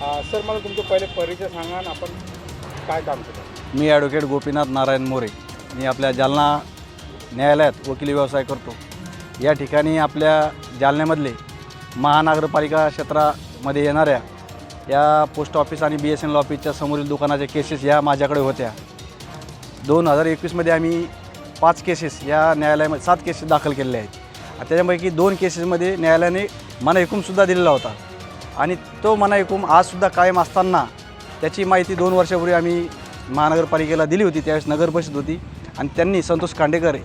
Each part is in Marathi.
सर मला तुमचं पहिले परिचय सांगा ना आपण काय काम केलं? मी ॲडव्होकेट गोपीनाथ नारायण मोरे. मी आपल्या जालना न्यायालयात वकिली व्यवसाय करतो. या ठिकाणी आपल्या जालन्यामधले महानगरपालिका क्षेत्रामध्ये येणाऱ्या या पोस्ट ऑफिस आणि बी एस एन एल ऑफिसच्या समोरील दुकानाच्या केसेस या माझ्याकडे होत्या. दोन हजार एकवीसमध्ये आम्ही पाच केसेस या न्यायालयामध्ये सात केसेस दाखल केलेले आहेत. त्याच्यापैकी दोन केसेसमध्ये न्यायालयाने मला एकूणसुद्धा दिलेला होता. आणि तो मना हुकूम आजसुद्धा कायम असताना त्याची माहिती दोन वर्षापूर्वी आम्ही महानगरपालिकेला दिली होती त्यावेळेस नगर परिषद होती. आणि त्यांनी संतोष कांडेकर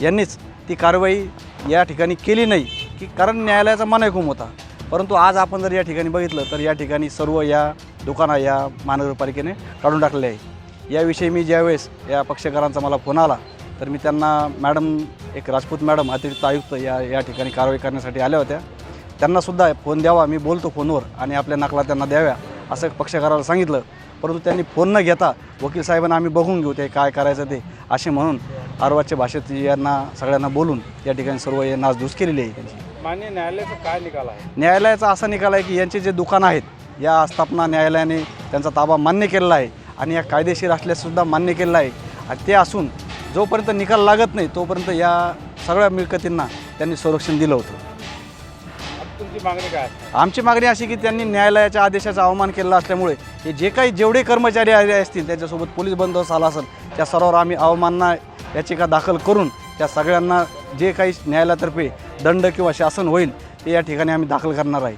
यांनीच ती कारवाई या ठिकाणी केली नाही की कारण न्यायालयाचा मना होता. परंतु आज आपण जर या ठिकाणी बघितलं तर या ठिकाणी सर्व या दुकाना या महानगरपालिकेने काढून टाकले आहे. याविषयी मी ज्यावेळेस या पक्षकारांचा मला फोन आला तर मी त्यांना मॅडम एक राजपूत मॅडम अतिरिक्त आयुक्त या या ठिकाणी कारवाई करण्यासाठी आल्या होत्या. त्यांनासुद्धा फोन द्यावा मी बोलतो फोनवर आणि आपल्या नकला त्यांना द्याव्या असं पक्षकाराला सांगितलं. परंतु त्यांनी फोन न घेता वकील साहेबांना आम्ही बघून घेऊ ते काय करायचं ते असे म्हणून आरवाच्या भाषेत यांना सगळ्यांना बोलून या ठिकाणी सर्व हे नासधूस केलेली आहे त्यांची. मान्य न्यायालयाचा काय निकाल आहे? न्यायालयाचा असा निकाल आहे की यांचे जे दुकानं आहेत या आस्थापना न्यायालयाने त्यांचा ताबा मान्य केलेला आहे आणि या कायदेशीर असल्यासुद्धा मान्य केलेला आहे. आणि ते असून जोपर्यंत निकाल लागत नाही तोपर्यंत या सगळ्या मिळकतींना त्यांनी संरक्षण दिलं होतं. तुमची मागणी काय? आमची मागणी अशी की त्यांनी न्यायालयाच्या आदेशाचा अवमान केला असल्यामुळे हे जे काही जेवढे कर्मचारी आले असतील त्याच्यासोबत पोलीस बंदोबस्त आला असेल त्या सर्वांवर आम्ही अवमानना याचिका दाखल करून त्या सगळ्यांना जे काही न्यायालयातर्फे दंड किंवा शासन होईल ते या ठिकाणी आम्ही दाखल करणार आहे.